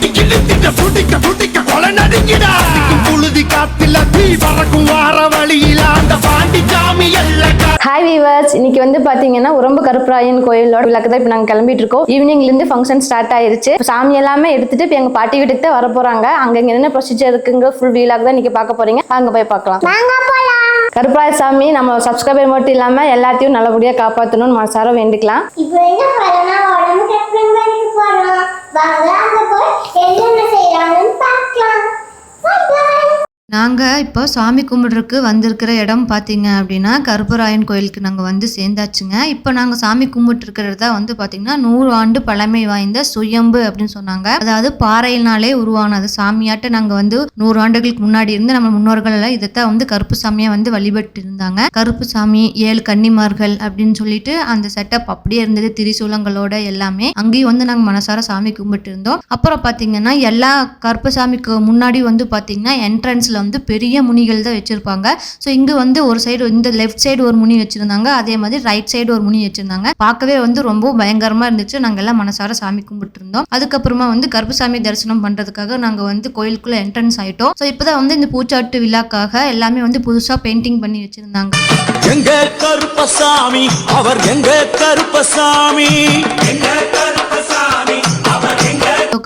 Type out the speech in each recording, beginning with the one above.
அடிக்கு நிறுத்திட்ட புடிக்க புடிக்க கொலை நடுங்கிடா. அடிக்கும் புழுதி காத்துல தீ பறக்கும் வார வழியில அந்த பாண்டி சாமி ஹாய் வீவர்ஸ் இன்னைக்கு வந்து பாத்தீங்கன்னா உரம்பு கருப்பராயன் கோயிலோட விளக்கு தான் இப்போ நாங்கள் கிளம்பிட்டு இருக்கோம் ஈவினிங்ல இருந்து ஃபங்க்ஷன் ஸ்டார்ட் ஆயிருச்சு. சாமி எல்லாமே எடுத்துட்டு இப்போ எங்க பாட்டி வீட்டுக்கு தான் வர போறாங்க அங்க இங்க என்ன ப்ரொசீஜர் இருக்குங்க? ஃபுல் வீலாக் தான் இன்னைக்கு பார்க்க போறீங்க. அங்க போய் பார்க்கலாம். கருப்பராய சாமி நம்ம சப்ஸ்கிரைபர் மட்டும் இல்லாம எல்லாத்தையும் நல்லபடியா காப்பாற்றணும்னு மனசார வேண்டிக்கலாம். இப்போ என்ன பண்ணலாம்? உடம்பு பண்ணிக்க போறோம். வாங்க அங்க போய் என்னென்ன செய்யறாங்கன்னு பார்க்கலாம் Bye bye. நாங்கள் இப்போ சாமி கும்பிட்றதுக்கு வந்திருக்கிற இடம் பார்த்தீங்க அப்படின்னா கருப்பராயன் கோயிலுக்கு நாங்கள் வந்து சேர்ந்தாச்சுங்க. இப்போ நாங்கள் சாமி கும்பிட்டுருக்கிறது தான் வந்து பார்த்தீங்கன்னா நூறு ஆண்டு பழமை வாய்ந்த சுயம்பு அப்படின்னு சொன்னாங்க. அதாவது பாறையினாலே உருவானது. சாமியாட்ட நாங்கள் வந்து நூறு ஆண்டுகளுக்கு முன்னாடி இருந்து நம்ம முன்னோர்கள் எல்லாம் இதைத்தான் வந்து கருப்பு சாமியை வந்து வழிபட்டு இருந்தாங்க கருப்பு சாமி ஏழு கன்னிமார்கள் அப்படின்னு சொல்லிட்டு அந்த செட்டப் அப்படியே இருந்தது. திரிசூலங்களோட எல்லாமே அங்கேயும் வந்து நாங்கள் மனசார சாமி கும்பிட்டு இருந்தோம் அப்புறம் பார்த்தீங்கன்னா எல்லா கருப்பு சாமிக்கு முன்னாடி வந்து பார்த்தீங்கன்னா என்ட்ரன்ஸில் வந்து பெரிய முனிகள் தான் வச்சுருப்பாங்க. ஸோ இங்கே வந்து ஒரு சைடு இந்த லெஃப்ட் சைடு ஒரு முனி வச்சுருந்தாங்க. அதே மாதிரி ரைட் சைடு ஒரு முனி வச்சுருந்தாங்க. பார்க்கவே வந்து ரொம்ப பயங்கரமாக இருந்துச்சு. நாங்கள் எல்லாம் மனசார சாமி கும்பிட்டு இருந்தோம் அதுக்கப்புறமா வந்து கருப்புசாமி தரிசனம் பண்ணுறதுக்காக நாங்கள் வந்து கோயிலுக்குள்ளே என்ட்ரன்ஸ் ஆகிட்டோம் ஸோ இப்போ தான் வந்து இந்த பூச்சாட்டு விழாக்காக எல்லாமே வந்து புதுசாக பெயிண்டிங் பண்ணி வச்சுருந்தாங்க. எங்க கருப்பசாமி? அவர் எங்க கருப்பசாமி? எங்க கருப்பசாமி?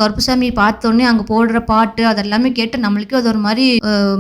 கருப்புசாமி பார்த்தோன்னே அங்கே போடுற பாட்டு அதெல்லாமே கேட்டு நம்மளுக்கே அது ஒரு மாதிரி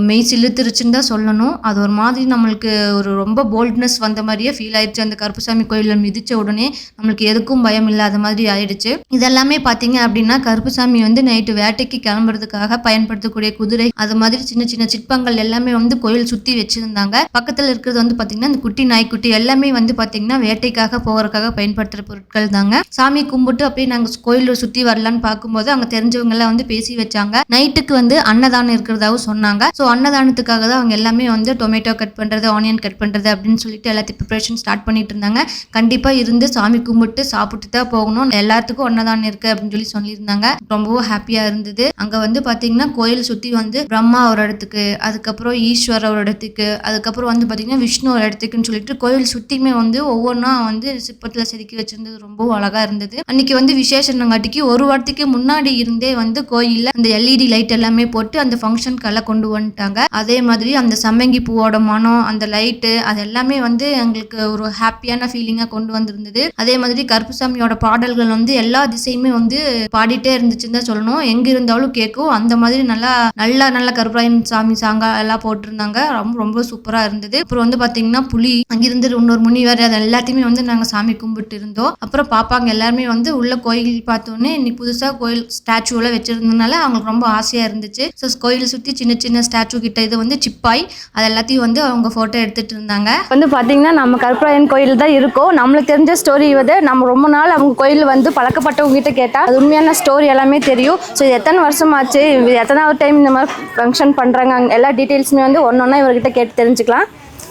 மெய் சிலுத்துருச்சுன்னு தான் சொல்லணும். அது ஒரு மாதிரி நம்மளுக்கு ஒரு ரொம்ப போல்ட்னஸ் வந்த மாதிரியே ஃபீல் ஆயிடுச்சு. அந்த கருப்புசாமி கோயிலில் மிதிச்ச உடனே நம்மளுக்கு எதுக்கும் பயம் இல்லாத மாதிரி ஆயிடுச்சு. இதெல்லாமே பார்த்தீங்க அப்படின்னா கருப்புசாமி வந்து நைட்டு வேட்டைக்கு கிளம்புறதுக்காக பயன்படுத்தக்கூடிய குதிரை அது மாதிரி சின்ன சின்ன சிற்பங்கள் எல்லாமே வந்து கோயில் சுற்றி வச்சிருந்தாங்க. பக்கத்தில் இருக்கிறது வந்து பார்த்தீங்கன்னா இந்த குட்டி நாய்க்குட்டி எல்லாமே வந்து பார்த்தீங்கன்னா வேட்டைக்காக போகிறதுக்காக பயன்படுத்துகிற பொருட்கள் தாங்க சாமி கும்பிட்டு அப்படியே நாங்கள் கோயிலில் சுற்றி வரலான்னு பார்க்கும்போது அங்கே தெரிஞ்சவங்க எல்லாம் வந்து பேசி வச்சாங்க. நைட்டுக்கு வந்து அன்னதானம் இருக்கிறதாவும் சொன்னாங்க. ஸோ அன்னதானத்துக்காக தான் அவங்க எல்லாமே வந்து டொமேட்டோ கட் பண்ணுறது ஆனியன் கட் பண்ணுறது அப்படின்னு சொல்லிட்டு எல்லாத்தையும் ப்ரிப்பரேஷன் ஸ்டார்ட் பண்ணிட்டு இருந்தாங்க. கண்டிப்பாக இருந்து சாமி கும்பிட்டு சாப்பிட்டு தான் போகணும். எல்லாத்துக்கும் அன்னதானம் இருக்கு அப்படின்னு சொல்லி சொல்லியிருந்தாங்க. ரொம்பவும் ஹாப்பியாக இருந்தது. அங்கே வந்து பார்த்தீங்கன்னா கோயில் சுற்றி வந்து பிரம்மா ஒரு இடத்துக்கு அதுக்கப்புறம் ஈஸ்வர் ஒரு இடத்துக்கு அதுக்கப்புறம் வந்து பார்த்தீங்கன்னா விஷ்ணு ஒரு இடத்துக்குன்னு சொல்லிட்டு கோயில் சுற்றியுமே வந்து ஒவ்வொன்றா வந்து சிற்பத்தில் செதுக்கி வச்சிருந்தது ரொம்பவும் அழகாக இருந்தது. அன்னைக்கு வந்து விசேஷங்காட்டிக்கு ஒரு வாரத்துக்கு முன்னாடி இருந்தே வந்து கோயிலில் அந்த எல்இடி லைட் எல்லாமே போட்டு அந்த ஃபங்க்ஷனுக்கெல்லாம் கொண்டு வந்துட்டாங்க. அதே மாதிரி அந்த சம்மங்கி பூவோட மனம் அந்த லைட்டு அது எல்லாமே வந்து எங்களுக்கு ஒரு ஹாப்பியான ஃபீலிங்காக கொண்டு வந்திருந்தது. அதே மாதிரி கருப்புசாமியோட பாடல்கள் வந்து எல்லா திசையுமே வந்து பாடிட்டே இருந்துச்சுன்னு தான் சொல்லணும். எங்க இருந்தாலும் கேட்கும் அந்த மாதிரி நல்லா நல்லா நல்ல கருப்பராயன் சாமி சாங்கா எல்லாம் போட்டிருந்தாங்க. ரொம்ப ரொம்ப சூப்பரா இருந்தது. அப்புறம் வந்து பாத்தீங்கன்னா புலி அங்கிருந்து இன்னொரு முனி வேறு அது எல்லாத்தையுமே வந்து நாங்க சாமி கும்பிட்டு இருந்தோம். அப்புறம் பாப்பாங்க எல்லாருமே வந்து உள்ள கோயில் பார்த்தோன்னே இன்னைக்கு புதுசாக கோயில் ஸ்டாச்சுவெல்லாம் வச்சிருந்ததுனால அவங்களுக்கு ரொம்ப ஆசையாக இருந்துச்சு. ஸோ கோயிலை சுற்றி சின்ன சின்ன ஸ்டாச்சு கிட்ட இது வந்து சிப்பாய் அது எல்லாத்தையும் வந்து அவங்க ஃபோட்டோ எடுத்துட்டு இருந்தாங்க. வந்து பார்த்தீங்கன்னா நம்ம கருப்பராயன் கோயில் தான் இருக்கோம். நம்மளுக்கு தெரிஞ்ச ஸ்டோரி வந்து நம்ம ரொம்ப நாள் அவங்க கோயில் வந்து பழக்கப்பட்டவங்க கிட்ட கேட்டால் அது உண்மையான ஸ்டோரி எல்லாமே தெரியும். ஸோ இது எத்தனை வருஷமாச்சு? ஆச்சு எத்தனாவது டைம் இந்த மாதிரி ஃபங்க்ஷன் பண்ணுறாங்க எல்லா டீட்டெயில்ஸுமே வந்து ஒன்று ஒன்றா இவர்கிட்ட கேட்டு தெரிஞ்சுக்கலாம்.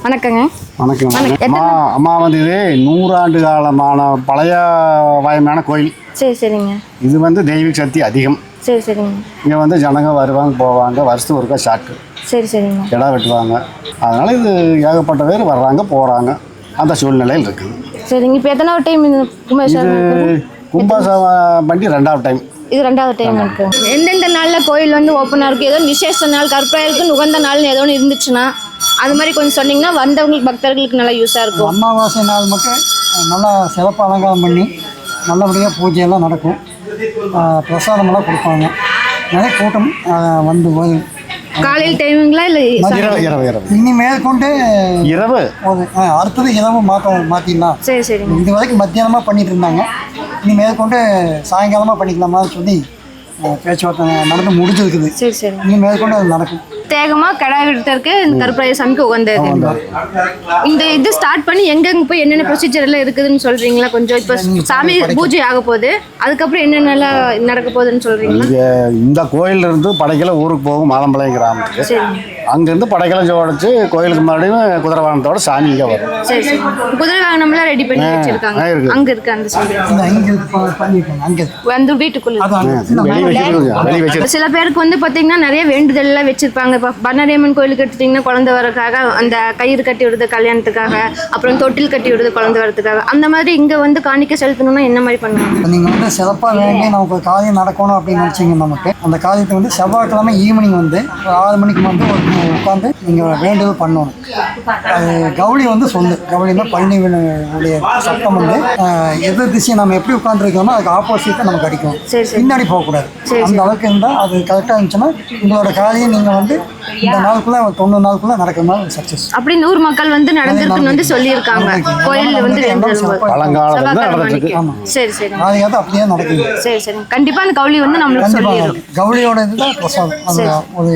வணக்கங்க. வணக்கம். அம்மா வந்து இது நூறாண்டு காலமான பழைய வாயமான கோயில். சரி சரிங்க. இது வந்து தெய்வீக சக்தி அதிகம். சரி சரிங்க. இங்கே வந்து ஜனங்க வருவாங்க போவாங்க வருஷத்துக்கு ஒருக்கா ஷாக்கு சரி சரிங்க. கிடா வெட்டுவாங்க. அதனால் இது ஏகப்பட்ட பேர் வர்றாங்க போகிறாங்க அந்த சூழ்நிலையில் இருக்குது. சரிங்க. இப்போ எத்தனாவது டைம் இது கும்பாசம் பண்ணி ரெண்டாவது டைம் இது ரெண்டாவது டைம் இருக்கு எந்தெந்த நாள்ல கோயில் வந்து ஓப்பனாக இருக்கு? ஏதோ விசேஷ நாள் கற்பனைக்கு உகந்த நாள்னு ஏதோ ஒன்று இருந்துச்சுன்னா அது மாதிரி கொஞ்சம் சொன்னீங்கன்னா வந்தவங்களுக்கு பக்தர்களுக்கு நல்லா யூஸாக இருக்கும். அமாவாசை நாள் மட்டும் நல்லா சிறப்பு அலங்காரம் பண்ணி நல்லபடியாக பூஜையெல்லாம் நடக்கும். பிரசாதமெல்லாம் கொடுப்பாங்க. நிறைய கூட்டம் வந்து போய் காலையில் டைமிங்களா இல்லை இரவு இரவு இரவு. இனி மேற்கொண்டு இரவு? அடுத்தது இரவு மாற்ற மாற்றிடலாம் சரி சரிங்க. இது வரைக்கும் மத்தியானமாக பண்ணிட்டு இருந்தாங்க. இனி மேற்கொண்டு சாயங்காலமாக பண்ணிக்கலாமான்னு சொல்லி பேச்சுவார்த்தை நடந்து முடிஞ்சிருக்குது. சரி சரி. இனி மேற்கொண்டு அது நடக்கும். தேகமா கடா விடுறதுக்கு இந்த கருப்பராய சாமிக்கு உகந்தது. இந்த இது ஸ்டார்ட் பண்ணி எங்கெங்க போய் என்னென்ன ப்ரொசீஜர் எல்லாம் இருக்குதுன்னு சொல்றீங்களா? கொஞ்சம் இப்போ சாமி பூஜை ஆக போகுது. அதுக்கப்புறம் என்னென்னலாம் நடக்க போகுதுன்னு சொல்றீங்களா? இந்த கோயில்ல இருந்து படைக்கல ஊருக்கு போகும் மாதம்பாளையம் கிராமத்துக்கு. அங்கேருந்து படைக்கலை ஜோடிச்சு கோயிலுக்கு முன்னாடியும் குதிரை வாகனத்தோட சாமி இங்கே வரும். சரி சரி. குதிரை வாகனம்லாம் ரெடி பண்ணி வச்சிருக்காங்க. இருக்கு. அங்க இருக்கு அந்த சைடு இந்த இங்கே பண்ணியிருக்காங்க அங்கே. வந்து வீட்டுக்குள்ள அது அங்கே வெளியே வச்சிருக்கோம் வெளியே வச்சிருக்கோம். சில பேருக்கு வந்து பாத்தீங்கன்னா நிறைய வேண்டுதல் எல்லாம் வச்சிருப்பாங்க. இப்போ பண்ணாரியம்மன் கோயிலுக்கு எடுத்துட்டிங்கன்னா குழந்தை வரதுக்காக அந்த கயிறு கட்டி விடுறது கல்யாணத்துக்காக அப்புறம் தொட்டில் கட்டி விடுறது குழந்தை வரதுக்காக அந்த மாதிரி இங்கே வந்து காணிக்க செலுத்தணும்னா என்ன மாதிரி பண்ணுவாங்க இப்போ நீங்கள் வந்து சிறப்பாக வேண்டி நமக்கு ஒரு காரியம் நடக்கணும் அப்படின்னு நினச்சிங்க நமக்கு. அந்த காரியத்தை வந்து செவ்வாய்க்கிழமை ஈவினிங் வந்து ஒரு ஆறு மணிக்கு வந்து ஒரு உட்காந்து நீங்கள் வேண்டுதல் பண்ணணும். அது கவுளி வந்து சொல்லு. கவுளினா பழனி உடைய சத்தம் வந்து எதிர் திசையை நம்ம எப்படி உட்காந்துருக்கோமோ அதுக்கு ஆப்போசிட்டாக நமக்கு அடிக்கும். பின்னாடி போகக்கூடாது. அந்த அளவுக்கு இருந்தால் அது கரெக்டாக இருந்துச்சுன்னா உங்களோட காரியம் நீங்கள் வந்து இந்த நாளுக்குள்ளே தொண்ணூறு நாளுக்குள்ளே நடக்கிற மாதிரி சக்ஸஸ் அப்படி ஊர் மக்கள் வந்து நடந்திருக்குன்னு வந்து சொல்லியிருக்காங்க. கோயில்ல வந்து. சரி சரி. காரியத்தை அப்படியே நடக்குது. சரி சரி. கண்டிப்பா அந்த கவுளி வந்து நம்மளுக்கு கண்டிப்பாக சொல்லிடும் கவுளியோட இதுதான் பிரசாதம். ஒரு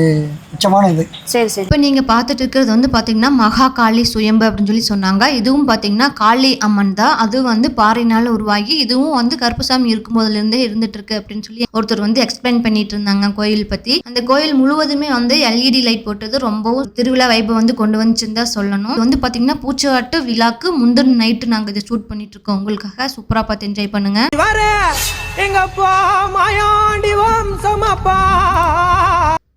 உச்சமான இது சரி சரி. இப்போ நீங்கள் பார்த்துட்டு இருக்கிறது வந்து பார்த்தீங்கன்னா மகா காளி சுயம்பு அப்படின்னு சொல்லி சொன்னாங்க. இதுவும் பார்த்தீங்கன்னா காளி அம்மன் தான். அது வந்து பாறையினால் உருவாகி இதுவும் வந்து கருப்புசாமி இருக்கும் போதுலேருந்தே இருந்துட்டு இருக்கு அப்படின்னு சொல்லி ஒருத்தர் வந்து எக்ஸ்பிளைன் பண்ணிட்டு இருந்தாங்க கோயில் பற்றி அந்த கோயில் முழுவதுமே வந்து எல்இடி லைட் போட்டது ரொம்பவும் திருவிழா வைப்பை வந்து கொண்டு வந்துச்சுன்னு தான் சொல்லணும். இது வந்து பார்த்தீங்கன்னா பூச்சாட்டு விழாக்கு முந்தின நைட்டு நாங்கள் இதை ஷூட் பண்ணிட்டு இருக்கோம். உங்களுக்காக சூப்பராக பார்த்து என்ஜாய் பண்ணுங்க. வர! எங்கப்பா மாயாண்டி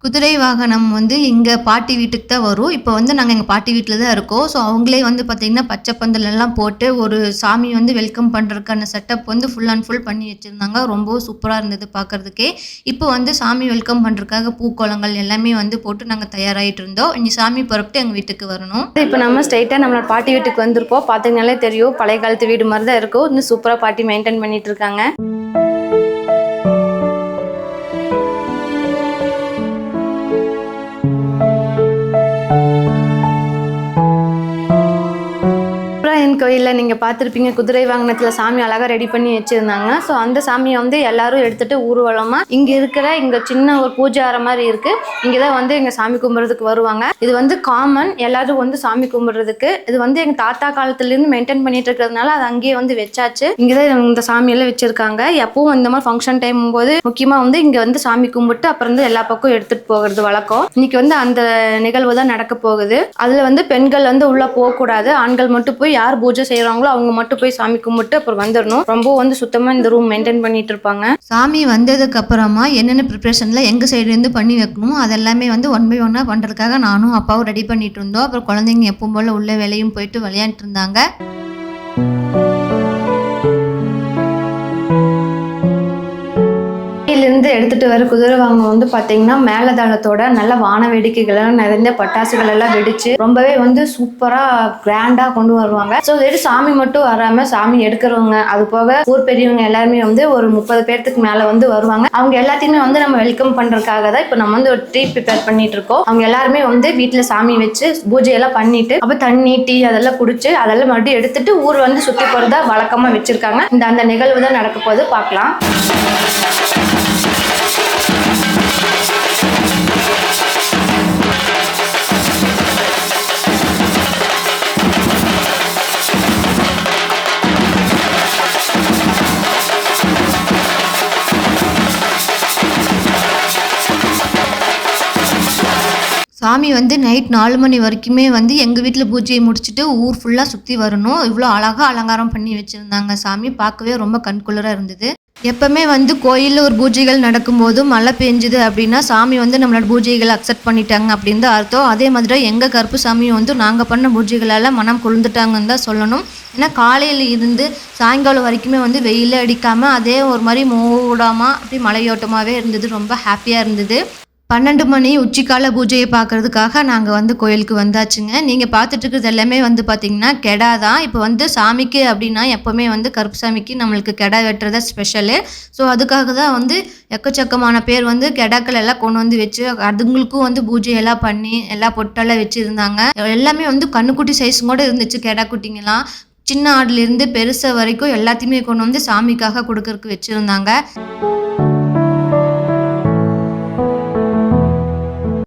குதிரை வாகனம் வந்து எங்கள் பாட்டி வீட்டுக்கு தான் வரும். இப்போ வந்து நாங்கள் எங்கள் பாட்டி வீட்டில் தான் இருக்கோம். ஸோ அவங்களே வந்து பார்த்திங்கன்னா பச்சை பந்தலெல்லாம் போட்டு ஒரு சாமி வந்து வெல்கம் பண்ணுறதுக்கான செட்டப் வந்து ஃபுல் அண்ட் ஃபுல் பண்ணி வச்சுருந்தாங்க. ரொம்பவும் சூப்பராக இருந்தது பார்க்குறதுக்கே இப்போ வந்து சாமி வெல்கம் பண்ணுறதுக்காக பூக்கோளங்கள் எல்லாமே வந்து போட்டு நாங்கள் தயாராகிட்டு இருந்தோம். இனி சாமி புறப்பட்டு எங்கள் வீட்டுக்கு வரணும். இப்போ நம்ம ஸ்ட்ரைட்டாக நம்மளோட பாட்டி வீட்டுக்கு வந்திருக்கோம். பார்த்தீங்கனாலே தெரியும் பழைய காலத்து வீடு மாதிரி தான் இருக்கும். இன்னும் சூப்பராக பாட்டி மெயின்டைன் பண்ணிகிட்டு இருக்காங்க. நீங்கள் பார்த்துருப்பீங்க குதிரை வாகனத்தில் சாமி அழகாக ரெடி பண்ணி வச்சுருந்தாங்க. ஸோ அந்த சாமியை வந்து எல்லாரும் எடுத்துகிட்டு ஊர்வலமாக இங்கே இருக்கிற இங்கே சின்ன ஒரு பூஜை அறை மாதிரி இருக்குது இங்கே தான் வந்து எங்கள் சாமி கும்பிட்றதுக்கு வருவாங்க. இது வந்து காமன் எல்லாரும் வந்து சாமி கும்பிட்றதுக்கு. இது வந்து எங்கள் தாத்தா காலத்துலேருந்து மெயின்டைன் பண்ணிட்டு இருக்கிறதுனால அது அங்கேயே வந்து வச்சாச்சு. இங்கே தான் இந்த சாமியெல்லாம் வச்சுருக்காங்க. எப்பவும் இந்த மாதிரி ஃபங்க்ஷன் டைம் போது முக்கியமாக வந்து இங்கே வந்து சாமி கும்பிட்டு அப்புறம் வந்து எல்லா பக்கம் எடுத்துகிட்டு போகிறது வழக்கம். இன்னைக்கு வந்து அந்த நிகழ்வு தான் நடக்க போகுது. அதில் வந்து பெண்கள் வந்து உள்ளே போகக்கூடாது. ஆண்கள் மட்டும் போய் யார் பூஜை செய்யறாங்களோ அவங்க மட்டும் போய் சாமி கும்பிட்டு அப்புறம் வந்துடணும் ரொம்ப வந்து சுத்தமாக இந்த ரூம் மெயின்டைன் பண்ணிட்டு இருப்பாங்க. சாமி வந்ததுக்கு அப்புறமா என்னென்ன ப்ரிப்ரேஷனில் எங்கள் சைடுலேருந்து பண்ணி வைக்கணும் அதெல்லாமே வந்து ஒன் பை ஒன்னாக பண்ணுறதுக்காக நானும் அப்பாவும் ரெடி பண்ணிட்டு இருந்தோம். அப்புறம் குழந்தைங்க எப்பவும் போல் உள்ள வேலையும் போயிட்டு விளையாண்டு இருந்தாங்க. இருந்து எடுத்துட்டு வர குதிரை வாங்க வந்து பாத்தீங்கன்னா மேலதாளத்தோட நல்ல வான வேடிக்கைகள் எல்லாம் நிறைந்த பட்டாசுகள் எல்லாம் வெடிச்சு ரொம்பவே வந்து சூப்பரா கிராண்டா கொண்டு வருவாங்க. ஸோ வெறும் சாமி மட்டும் வராம சாமி எடுக்கிறவங்க அது போக ஊர் பெரியவங்க எல்லாருமே வந்து ஒரு முப்பது பேர்த்துக்கு மேல வந்து வருவாங்க. அவங்க எல்லாத்தையுமே வந்து நம்ம வெல்கம் பண்றதுக்காக தான் இப்போ நம்ம வந்து ஒரு ட்ரீ ப்ரிப்பேர் பண்ணிட்டு இருக்கோம். அவங்க எல்லாருமே வந்து வீட்டுல சாமி வச்சு பூஜையெல்லாம் பண்ணிட்டு அப்ப தண்ணி டீ அதெல்லாம் குடிச்சு அதெல்லாம் மறுபடியும் எடுத்துட்டு ஊர் வந்து சுத்தி போறதா வழக்கமா வச்சிருக்காங்க. இந்த அந்த நிகழ்வு தான் நடக்க போது பார்க்கலாம் சாமி வந்து நைட் நாலு மணி வரைக்குமே வந்து எங்கள் வீட்டில் பூஜையை முடிச்சுட்டு ஊர் ஃபுல்லாக சுற்றி வரணும். இவ்வளோ அழகாக அலங்காரம் பண்ணி வச்சுருந்தாங்க சாமி. பார்க்கவே ரொம்ப கண்குளிராக இருந்தது. எப்பவுமே வந்து கோயிலில் ஒரு பூஜைகள் நடக்கும்போது மழை பெஞ்சுது அப்படின்னா சாமி வந்து நம்மளோட பூஜைகளை அக்செப்ட் பண்ணிட்டாங்க அப்படின்னு தான் அர்த்தம். அதே மாதிரி எங்கள் கருப்பு சாமியும் வந்து நாங்கள் பண்ண பூஜைகளால் மனம் குளிர்ந்துட்டாங்கன்னு தான் சொல்லணும். ஏன்னா காலையில் இருந்து சாயங்காலம் வரைக்குமே வந்து வெயிலே அடிக்காமல் அதே ஒரு மாதிரி மூடாமல் அப்படி மலையோட்டமாகவே இருந்தது. ரொம்ப ஹாப்பியாக இருந்தது. பன்னெண்டு மணி உச்சிக்கால பூஜையை பார்க்கறதுக்காக நாங்கள் வந்து கோயிலுக்கு வந்தாச்சுங்க. நீங்கள் பார்த்துட்டு இருக்கிறது எல்லாமே வந்து பார்த்திங்கன்னா கெடா தான். இப்போ வந்து சாமிக்கு அப்படின்னா எப்போவுமே வந்து கருப்பு சாமிக்கு நம்மளுக்கு கெடா வெட்டுறதா ஸ்பெஷலு. ஸோ அதுக்காக தான் வந்து எக்கச்சக்கமான பேர் வந்து கெடாக்கள் எல்லாம் கொண்டு வந்து வச்சு அதுங்களுக்கும் வந்து பூஜை எல்லாம் பண்ணி எல்லா பொட்டெல்லாம் வச்சுருந்தாங்க. எல்லாமே வந்து கண்ணுக்குட்டி சைஸும் கூட இருந்துச்சு கெடா குட்டிங்கெல்லாம். சின்ன ஆடுலேருந்து பெருசை வரைக்கும் எல்லாத்தையுமே கொண்டு வந்து சாமிக்காக கொடுக்கறதுக்கு வச்சுருந்தாங்க.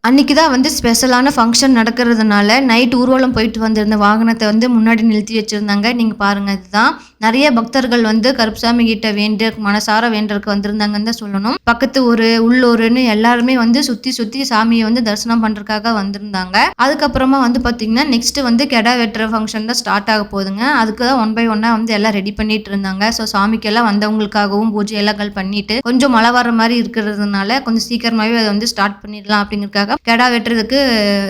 அன்றைக்கி தான் வந்து ஸ்பெஷலான ஃபங்க்ஷன் நடக்கிறதுனால நைட் ஊர்வலம் போயிட்டு வந்திருந்த வாகனத்தை வந்து முன்னாடி நிறுத்தி வச்சுருந்தாங்க. நீங்கள் பாருங்கள் இதுதான். நிறைய பக்தர்கள் வந்து கருப்புசாமி கிட்ட வேண்டு மனசார வேண்டறதுக்கு வந்திருந்தாங்கன்னு தான் சொல்லணும். பக்கத்து ஊர் உள்ளூர்னு எல்லாருமே வந்து சுற்றி சுற்றி சாமியை வந்து தரிசனம் பண்ணுறதுக்காக வந்திருந்தாங்க. அதுக்கப்புறமா வந்து பார்த்திங்கன்னா நெக்ஸ்ட் வந்து கெடா வெட்டுற ஃபங்க்ஷன் தான் ஸ்டார்ட் ஆக போகுதுங்க. அதுக்கு தான் ஒன் பை ஒன்னாக வந்து எல்லாம் ரெடி பண்ணிட்டு இருந்தாங்க. ஸோ சாமிக்கெல்லாம் வந்தவங்களுக்காகவும் பூஜை எல்லாம் பண்ணிட்டு கொஞ்சம் மழை வர மாதிரி இருக்கிறதுனால கொஞ்சம் சீக்கிரமாகவே அதை வந்து ஸ்டார்ட் பண்ணிடலாம் அப்படிங்கிறதுக்காக கெடா வெட்டுறதுக்கு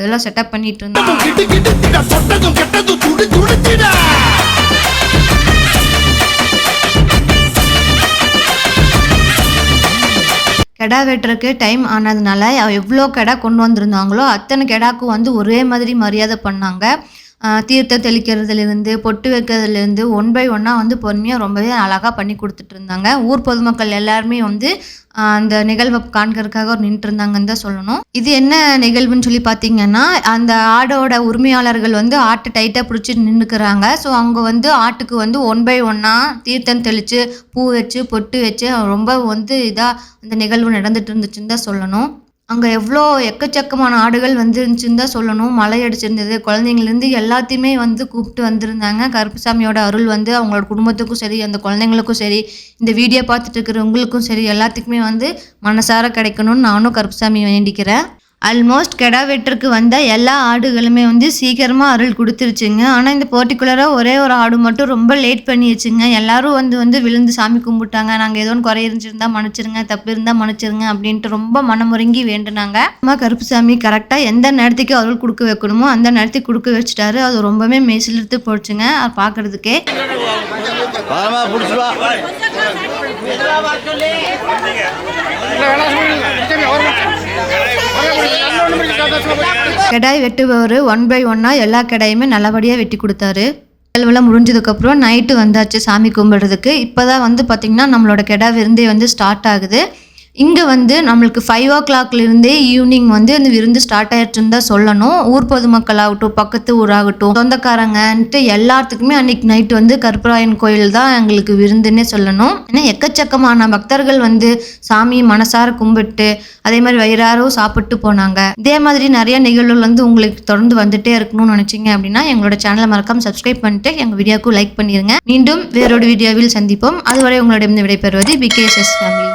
எல்லாம் செட்டப் பண்ணிட்டு துடிச்சிட கெடா வெட்டுறதுக்கு டைம் ஆனதுனால எவ்வளோ கெடா கொண்டு வந்திருந்தாங்களோ அத்தனை கெடாக்கும் வந்து ஒரே மாதிரி மரியாதை பண்ணாங்க. தீர்த்தம் தெளிக்கிறதுலேருந்து பொட்டு வைக்கிறதுலேருந்து ஒன் பை ஒன்னாக வந்து பொறுமையாக ரொம்பவே அழகாக பண்ணி கொடுத்துட்டு இருந்தாங்க ஊர் பொதுமக்கள் எல்லாருமே வந்து அந்த நிகழ்வை காண்கிறதுக்காக ஒரு நின்றுருந்தாங்கன்னு தான் சொல்லணும். இது என்ன நிகழ்வுன்னு சொல்லி பார்த்தீங்கன்னா அந்த ஆடோட உரிமையாளர்கள் வந்து ஆட்டு டைட்டாக பிடிச்சி நின்றுக்கிறாங்க ஸோ அவங்க வந்து ஆட்டுக்கு வந்து ஒன் பை ஒன்னாக தீர்த்தம் தெளித்து பூ வச்சு பொட்டு வச்சு ரொம்ப வந்து இதாக அந்த நிகழ்வு நடந்துட்டு இருந்துச்சுன்னு தான் சொல்லணும். அங்கே எவ்வளோ எக்கச்சக்கமான ஆடுகள் வந்துருந்துச்சுன்னு தான் சொல்லணும். மழை அடிச்சிருந்தது. குழந்தைங்கலேருந்து எல்லாத்தையுமே வந்து கூப்பிட்டு வந்திருந்தாங்க. கருப்புசாமியோட அருள் வந்து அவங்களோட குடும்பத்துக்கும் சரி அந்த குழந்தைங்களுக்கும் சரி இந்த வீடியோ பார்த்துட்டு இருக்கிறவங்களுக்கும் சரி எல்லாத்துக்குமே வந்து மனசார கிடைக்கணும்னு நானும் கருப்புசாமி வேண்டிக்கிறேன். ஆல்மோஸ்ட் கெடா வெட்டுறதுக்கு வந்த எல்லா ஆடுகளுமே வந்து சீக்கிரமாக அருள் கொடுத்துருச்சுங்க. ஆனால் இந்த பர்டிகுலராக ஒரே ஒரு ஆடு மட்டும் ரொம்ப லேட் பண்ணிடுச்சுங்க எல்லாரும் வந்து வந்து விழுந்து சாமி கும்பிட்டாங்க. நாங்கள் ஏதோ ஒன்று குறை இருந்துச்சிருந்தா மன்னிச்சிருங்க தப்பு இருந்தால் மன்னிச்சிருங்க அப்படின்ட்டு ரொம்ப மனமுறங்கி வேண்டுனாங்க. அம்மா கருப்புசாமி கரெக்டாக எந்த நேரத்துக்கு அருள் கொடுக்க வைக்கணுமோ அந்த நேரத்துக்கு கொடுக்க வச்சுட்டாரு. அது ரொம்பவே மெய்சிலிருத்து போச்சுங்க அது பார்க்கறதுக்கே கிடாய் வெட்டுபவர் ஒன் பை ஒன்னாக எல்லா கிடாயுமே நல்லபடியாக வெட்டி கொடுத்தாரு. நிகழ்வுலாம் முடிஞ்சதுக்கப்புறம் நைட்டு வந்தாச்சு சாமி கும்பிட்றதுக்கு. இப்போ தான் வந்து பார்த்திங்கன்னா நம்மளோட கெடா விருந்தே வந்து ஸ்டார்ட் ஆகுது. இங்கே வந்து நம்மளுக்கு ஃபைவ் ஓ கிளாக்லேருந்தே ஈவினிங் வந்து இந்த விருந்து ஸ்டார்ட் ஆயிடுச்சுன்னு தான் சொல்லணும். ஊர் பொதுமக்கள் ஆகட்டும் பக்கத்து ஊராகட்டும் சொந்தக்காரங்கன்ட்டு எல்லாத்துக்குமே அன்னைக்கு நைட் வந்து கருப்பராயன் கோயில் தான் எங்களுக்கு விருந்துன்னே சொல்லணும். ஏன்னா எக்கச்சக்கமான பக்தர்கள் வந்து சாமி மனசார கும்பிட்டு அதே மாதிரி வயிறாரும் சாப்பிட்டு போனாங்க. இதே மாதிரி நிறைய நிகழ்வுகள் வந்து உங்களுக்கு தொடர்ந்து வந்துட்டே இருக்கணும்னு நினச்சிங்க அப்படின்னா எங்களோட சேனலை மறக்காம சப்ஸ்கிரைப் பண்ணிட்டு எங்கள் வீடியோக்கு லைக் பண்ணிடுங்க மீண்டும் வேறொரு வீடியோவில் சந்திப்போம். அதுவரை உங்களிடம் விடைபெறுவது பிகேஎஸ்எஸ் ஃபேமிலி